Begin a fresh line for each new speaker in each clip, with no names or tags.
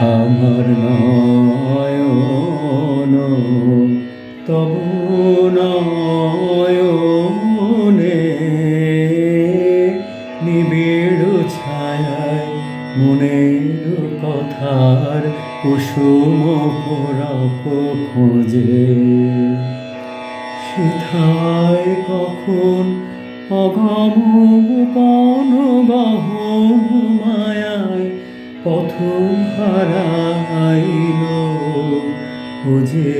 আমার নয়ন, তবু নয়নে নিবিড় ছায়ায় মনের কথার কুসুম পরপ খোঁজে। সিথায় কখন অগম মায়ায় পথ হারাইল খুঁজে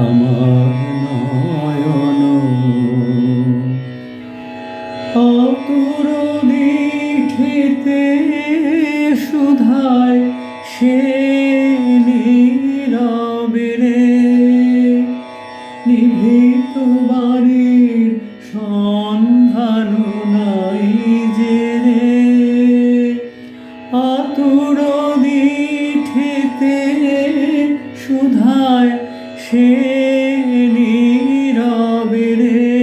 আমার নয়ন। অতুর দিঠিতে সুধায় সে সে নীরবে রে।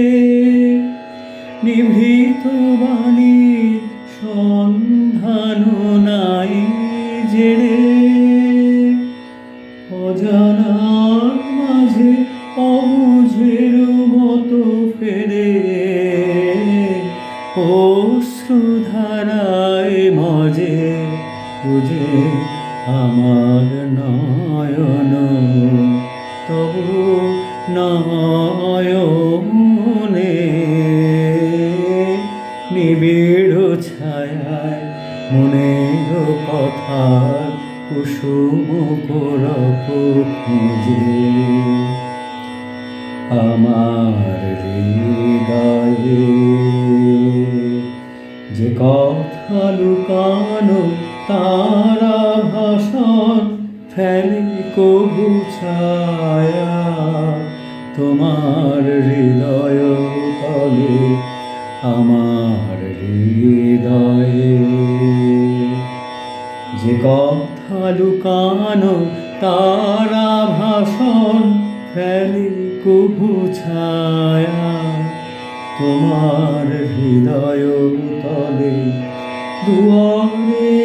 নিভৃত বাণীর সন্ধান নাই জেনে অজানার মাঝে অবুঝের মতো ফেরে। অশ্রুধারায় মজে বুঝে আমার নয়ন। নয়নে নিবিড় ছায়ায় মনের কথা কুসুম খুঁজে। আমার হৃদয়ে যে কথা লুকানো তারা ভাষণ ফেলে কবু ছায়া। তোমার হৃদয় তলে, আমার হৃদয়ে। যে কথা লুকানো তারা ভাষণ ফেলে কবু ছায়া, তোমার হৃদয় তলে, দুয়ারে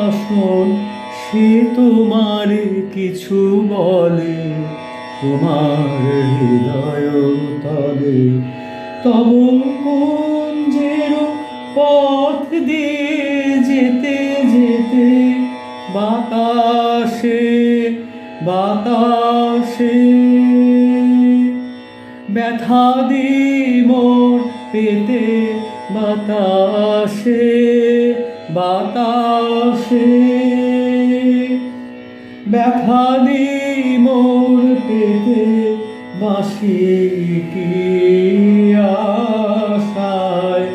আসন সে তোমার কিছু বলে। তোমার হৃদয় তলে তব কুঞ্জের পথ দিয়ে যেতে যেতে বাতাসে বাতাসে ব্যথা দি পেতে বাতাসে বাতাসে ব্যথা দি মোর পেতে বাসি কি আশায়?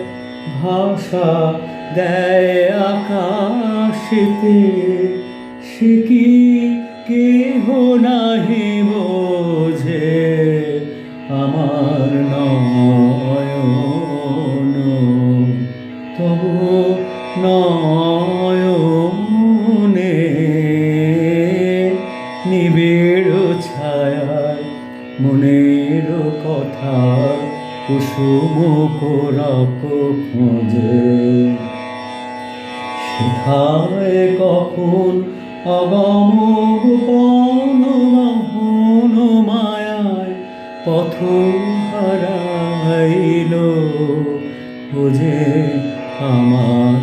ভাষা দেয় আকাশেতে সে নিবিড় ছায়ায় মনের কথা কুসুম কোরক খোঁজে। সেথায় কখন অগম গহন মায়ায় পথ হারাইল খুঁজে আমার